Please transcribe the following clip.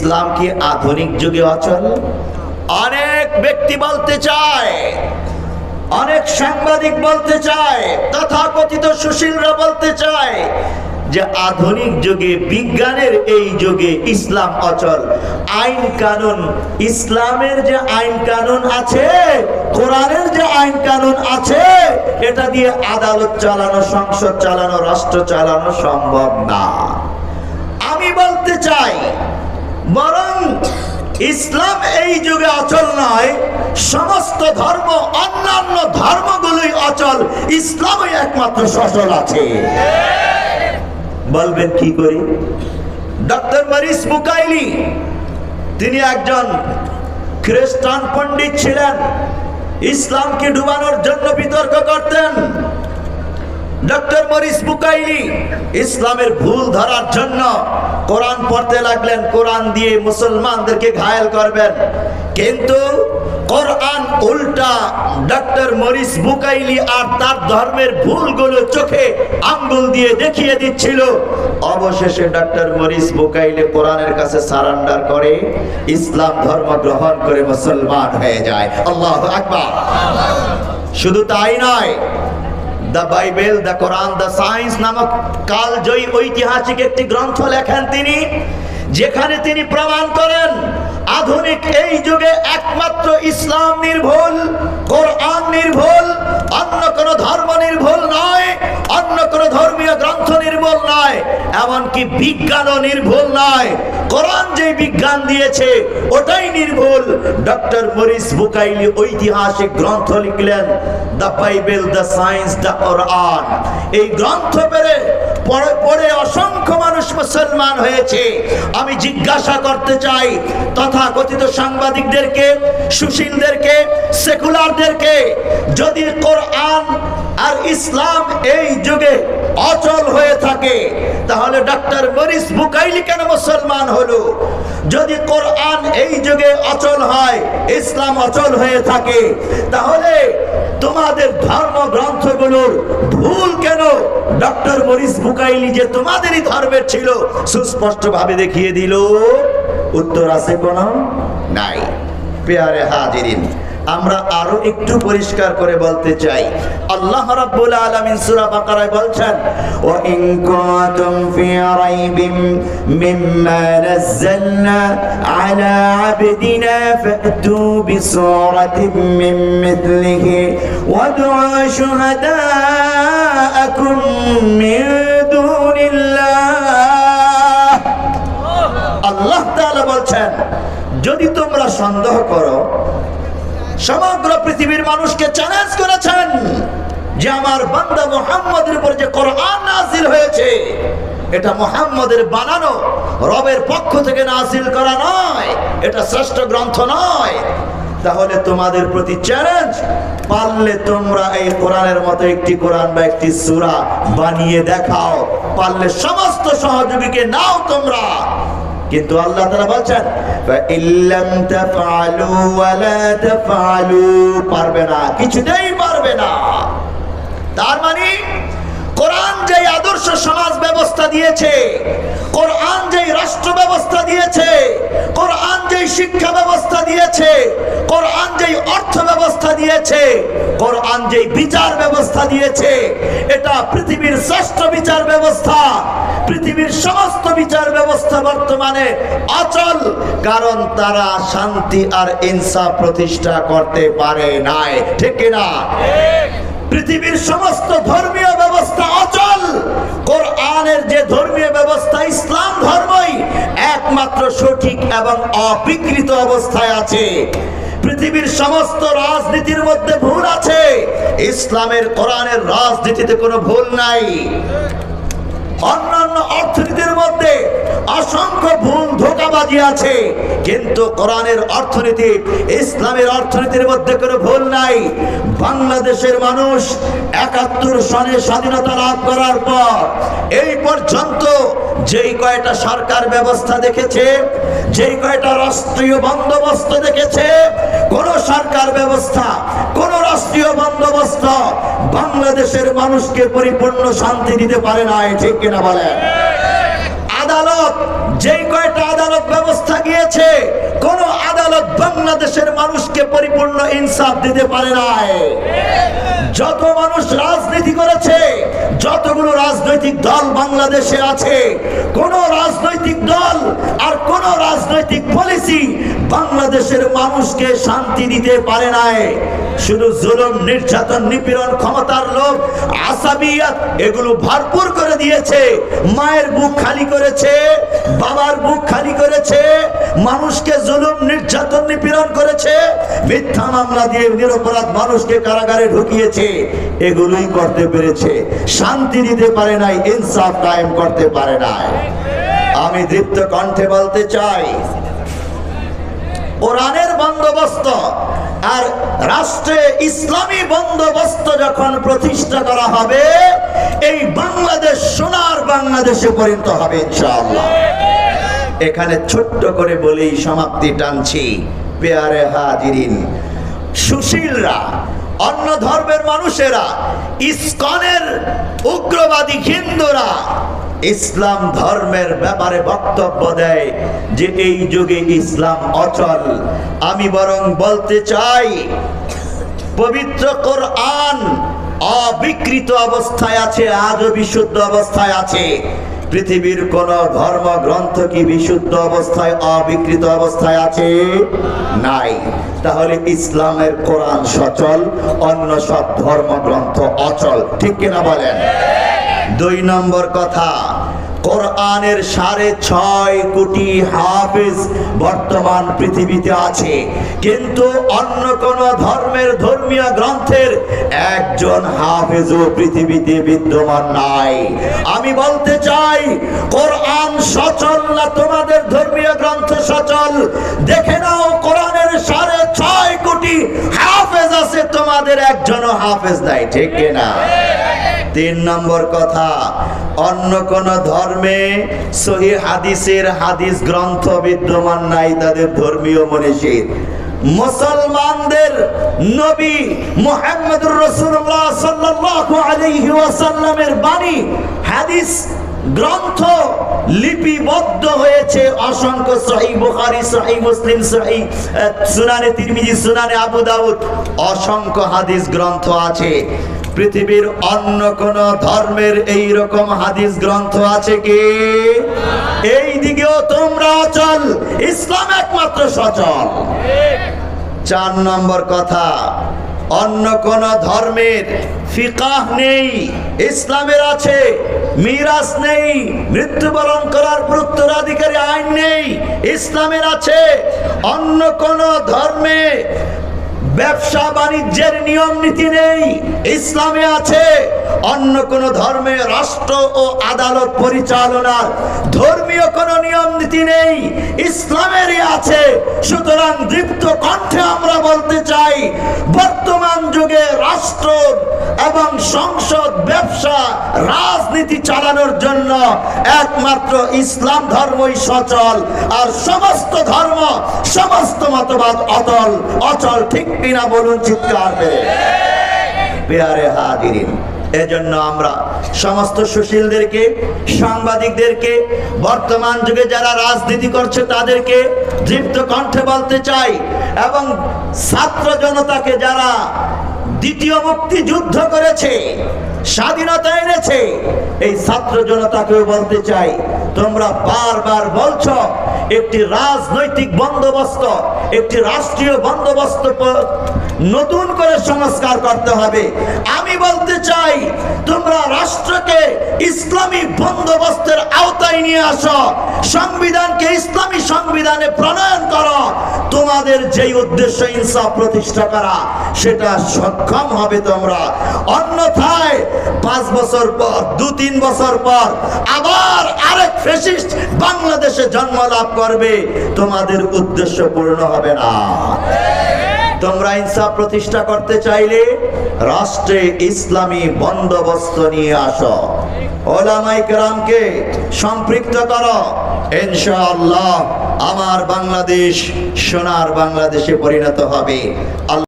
ইসলাম কি আধুনিক যুগে অচল। অনেক ব্যক্তি বলতে চায়, অনেক সাংবাদিক বলতে চায়, তথাকথিত সুশীলরা বলতে চায় যে আধুনিক যুগে, বিজ্ঞানের এই যুগে ইসলাম অচল। আইন কানুন, ইসলামের যে আইন কানুন আছে, কোরআনের যে আইন কানুন আছে, এটা দিয়ে আদালত চালানো, সংসদ চালানো, রাষ্ট্র চালানো সম্ভব না। আমি বলতে চাই বরং ইসলাম এই যুগে অচল নয়, সমস্ত ধর্ম, অন্যান্য ধর্মগুলোই অচল, ইসলামই একমাত্র সচল আছে। বলবেন কি করি? ডক্টর মরিস বুকাইলি তিনি একজন খ্রিস্টান পণ্ডিত ছিলেন, ইসলামকে ডুবানোর জন্য বিতর্ক করতেন। ডক্টর মরিস বুকাইলি ইসলামের ভুল ধরার জন্য কোরআন পড়তে লাগলেন, কোরআন দিয়ে মুসলমানদেরকে ঘায়েল করবেন। কিন্তু কোরআন উল্টা ডক্টর মরিস বুকাইলি আর তার ধর্মের ভুলগুলো চোখে আঙ্গুল দিয়ে দেখিয়ে দিচ্ছিল। অবশেষে ডক্টর মরিস বুকাইলি কোরআনের কাছে সারান্ডার করে ইসলাম ধর্ম গ্রহণ করে মুসলমান হয়ে যায়। আল্লাহ আকবার। শুধু তাই নয় the Bible, the Quran, the science নামক কালজয়ী ঐতিহাসিক একটি গ্রন্থ লেখেন তিনি, যেখানে তিনি প্রমাণ করেন, আধুনিক এই যুগে একমাত্র ইসলাম নির্ভুল, কোরআন নির্ভুল, অন্য কোন ধর্ম নির্ভুল নয়। অন্য কোন ধর্মীয় গ্রন্থ নির্ভুল নয়, এমনকি বিজ্ঞানও নির্ভুল নয়। কোরআন যে বিজ্ঞান দিয়েছে, ওটাই নির্ভুল। ডক্টর মরিস বুকাইলি ঐতিহাসিক গ্রন্থ লিখলেন, the Bible, the science, the Quran. এই গ্রন্থ পেরে পড়ে পড়ে অসংখ্য মানুষ মুসলমান হয়েছে। আমি জিজ্ঞাসা করতে চাই তথা কথিত সাংবাদিকদেরকে, সুশীলদেরকে, সেকুলারদেরকে, যদি কোরআন আর ইসলাম এই যুগে অচল হয়ে থাকে। তাহলে ডক্টর মরিস বুকাইলি কেন মুসলমান হলো? যদি কোরআন এই যুগে অচল হয়, ইসলাম অচল হয়ে থাকে, তাহলে তোমাদের ধর্ম গ্রন্থগুলোর ভুল কেন? ডক্টর মরিস বুকাইলি যে তোমাদেরই ধর্মের ছিল সুস্পষ্ট ভাবে দেখিয়ে দিল। উত্তর আছে কোন? নাই। পেয়ারে হাজিরিন। আমরা আরও একটু পরিষ্কার করে বলতে চাই। আল্লাহ রাব্বুল আলামিন সূরা বাকারায় বলছেন ও ইন কুনতুম ফি রাইবিম মিম্মা নাযালনা আলা আবদিনা ফাতু বিসূরাতিম মিন মিথলিহি দুআ শুহাদাকুম মিন দুনিল্লাহ। আল্লাহ তাআলা বলছেন, যদি তোমরা সন্দেহ করো সমগ্র পৃথিবীর মানুষকে চ্যালেঞ্জ করেছেন যে আমার বান্দা মুহাম্মদের উপর যে কোরআন নাজিল হয়েছে, এটা মুহাম্মদের বানানো, রবের পক্ষ থেকে নাজিল করা নয়, এটা শ্রেষ্ঠ গ্রন্থ নয়। তাহলে তোমাদের প্রতি চ্যালেঞ্জ পারলে তোমরা এই কোরআনের মতো একটি কোরআন বা একটি সূরা বানিয়ে দেখাও, পারলে সমস্ত সহযোগীকে নাও তোমরা। কিন্তু আল্লাহ তারা বলছেন পারবে না, কিছুতেই পারবে না। তার মানে কোরআন যে আদর্শ সমাজ ব্যবস্থা দিয়েছে, কোরআন যে রাষ্ট্র ব্যবস্থা দিয়েছে, কোরআন যে শিক্ষা দিয়েছে, কোরআন যে অর্থ ব্যবস্থা দিয়েছে, কোরআন যে বিচার ব্যবস্থা দিয়েছে, এটা পৃথিবীর শ্রেষ্ঠ বিচার ব্যবস্থা, পৃথিবীর সমস্ত বিচার ব্যবস্থা বর্তমানে অচল, কারণ তারা শান্তি আর ইনসাফ প্রতিষ্ঠা করতে পারে নাই, ঠিক কিনা পৃথিবীর সমস্ত ধর্মীয় ব্যবস্থা অচল, কোরআনের যে ধর্মীয় ব্যবস্থা, ইসলাম ধর্মই একমাত্র সঠিক এবং অবিকৃত অবস্থায় আছে। পৃথিবীর সমস্ত রাজনীতির মধ্যে ভুল আছে। ইসলামের কোরআনের রাজনীতিতে কোনো ভুল নাই। অন্যান্য অর্থনীতির মধ্যে অসংখ্য ভুল ধোকাবাজি আছে। কিন্তু কোরআনের অর্থনীতি, ইসলামের অর্থনীতির মধ্যে কোনো ভুল নাই। বাংলাদেশের মানুষ একাত্তর সনে স্বাধীনতা লাভ করার পর এই পর্যন্ত যেই কয়টা সরকার ব্যবস্থা দেখেছে, যেই কয়টা রাষ্ট্রীয় বন্দোবস্ত দেখেছে, কোন সরকার ব্যবস্থা, কোন রাষ্ট্রীয় বন্দোবস্ত বাংলাদেশের মানুষকে পরিপূর্ণ শান্তি দিতে পারে না ঠিক কিনা বলেন আদালত যে কয়টা আদালত ব্যবস্থা গিয়েছে কোন আদালত বাংলাদেশের মানুষকে পরিপূর্ণ ইনসাফ দিতে পারে নাই। যত মানুষ রাজনীতি করেছে, যতগুলো রাজনৈতিক দল বাংলাদেশে আছে, কোন রাজনৈতিক দল আর কোন রাজনৈতিক পলিসি বাংলাদেশের মানুষকে শান্তি দিতে পারে নাই। শুধু জুলুম, নির্যাতন, নিপীড়ন ক্ষমতার লোভ আসাবিয়াত এগুলো ভরপুর করে দিয়েছে। মায়ের বুক খালি করেছে, বাবার বুক খালি করেছে, মানুষকে জুলুম, নির্যাতন, নিপীড়ন করেছে। মিথ্যা মামলা দিয়ে নিরপরাধ মানুষকে কারাগারে ঢুকিয়েছে। এগুলোই করতে পেরেছে। শান্তি দিতে পারে নাই, ইনসাফ কায়েম করতে পারে নাই। আমি দীপ্ত কণ্ঠে বলতে চাই কোরআনের বন্দোবস্ত আর রাষ্ট্রে ইসলামী বন্দোবস্ত যখন প্রতিষ্ঠা করা হবে, এই বাংলাদেশ সোনার বাংলাদেশে পরিণত হবে ইনশাআল্লাহ। এখানে ছোট্ট করে বলেই সমাপ্তি টানছি, পেয়ারে হাজিরিন। সুশীলরা, অন্য ধর্মের মানুষেরা, ইসকনের উগ্রবাদী হিন্দুরা ইসলাম ধর্মের ব্যাপারে বক্তব্য দেয় যে এই যুগে ইসলাম অচল। আমি বরং বলতে চাই, পবিত্র কোরআন অবিকৃত অবস্থায় আছে, আজও বিশুদ্ধ অবস্থায় আছে। পৃথিবীর কোন ধর্মগ্রন্থ কি বিশুদ্ধ অবস্থায়, অবিকৃত অবস্থায় আছে? নাই। তাহলে ইসলামের কোরআন সচল, অন্য সব ধর্মগ্রন্থ অচল। ঠিক কিনা বলেন? দুই নম্বর কথা, কোরআনের সাড়ে ছয় কোটি হাফিজ বর্তমান পৃথিবীতে আছে, কিন্তু অন্য কোন ধর্মের ধর্মীয় গ্রন্থের একজন হাফেজও পৃথিবীতে বিদ্যমান নাই। আমি বলতে চাই, কোরআন সচল না তোমাদের ধর্মীয় গ্রন্থ সচল? দেখে নাও, কোরআনের সাড়ে ছয় কোটি হাফেজ আছে, তোমাদের একজনও হাফেজ নাই, ঠিক না তিন নম্বর কথা, অন্য কোন ধর্মে সহি হাদিসের হাদিস গ্রন্থ বিদ্যমান নাই, তাদের ধর্মীয় মনীষীর। মুসলমানদের নবী মুহাম্মদুর রাসূলুল্লাহ সাল্লাল্লাহু আলাইহি ওয়াসাল্লামের বাণী, হাদিস, গ্রন্থ লিপিবদ্ধ হয়েছে। অসংখ্য সহি বুখারী, সহি মুসলিম, সহি সুনানে তিরমিজি, সুনানে আবু দাউদ, অসংখ্য হাদিস গ্রন্থ আছে। পৃথিবীর অন্য কোন ধর্মের এই রকম হাদিস গ্রন্থ আছে কি? এই দিকেও তোমরা অচল, ইসলাম একমাত্র সচল। চার নম্বর কথা, অন্য কোন ধর্মের ফিকাহ নেই, ইসলামের আছে মিরাস নেই, মৃত্যুবরণ করার উত্তরাধিকারী আইন নেই, ইসলামের আছে। অন্য কোন ধর্মে ব্যবসা বাণিজ্যের নিয়ম নীতি নেই। ইসলামে আছে অন্য কোন ধর্মে রাষ্ট্র ও আদালত পরিচালনার। ধর্মীয় কোন নিয়ম নীতি নেই। ইসলামেরই আছে। সুতরাং দীপ্ত কণ্ঠে আমরা বলতে চাই যুগে রাষ্ট্র এবং সংসদ, ব্যবসা, রাজনীতি চালানোর জন্য একমাত্র ইসলাম ধর্মই সচল আর সমস্ত ধর্ম, সমস্ত মতবাদ অতল, অচল, ঠিক কিনা বলুন চিৎকার করে। পেয়ারে এজন্য আমরা সমস্ত সুশীলদেরকে, সাংবাদিকদেরকে, বর্তমান যুগে যারা রাজনীতি করছে তাদেরকে দীপ্ত কণ্ঠে বলতে চাই এবং ছাত্র জনতাকে যারা দ্বিতীয় মুক্তি যুদ্ধ করেছে, স্বাধীনতা এনেছে। এই ছাত্র জনতাকেও বলতে চাই, তোমরা বারবার বলছ, একটি রাজনৈতিক বন্দোবস্ত, একটি রাষ্ট্রীয় বন্দোবস্ত নতুন করে সংস্কার করতে হবে। আমি বলতে চাই, তোমরা রাষ্ট্রকে ইসলামী বন্দোবস্তের আওতায় নিয়ে আসো সংবিধানকে ইসলামী সংবিধানে প্রণয়ন করো। তোমাদের যেই উদ্দেশ্য ইনসাফ প্রতিষ্ঠা করা, সেটা সক্ষম হবে তোমরা। অন্যথায় পাঁচ বছর পর, দু তিন বছর পর আবার আরেক ফেসিস্ট বাংলাদেশে জন্ম লাভ করবে, তোমাদের উদ্দেশ্য পূর্ণ হবে না। তোমরা ইনসাফ প্রতিষ্ঠা করতে চাইলে রাষ্ট্রে ইসলামী বন্দোবস্ত নিয়ে আসো। ওলামাই কেরামকে সম্পৃক্ত করো। ইনশাআল্লাহ আমার বাংলাদেশ সোনার বাংলাদেশে পরিণত হবে।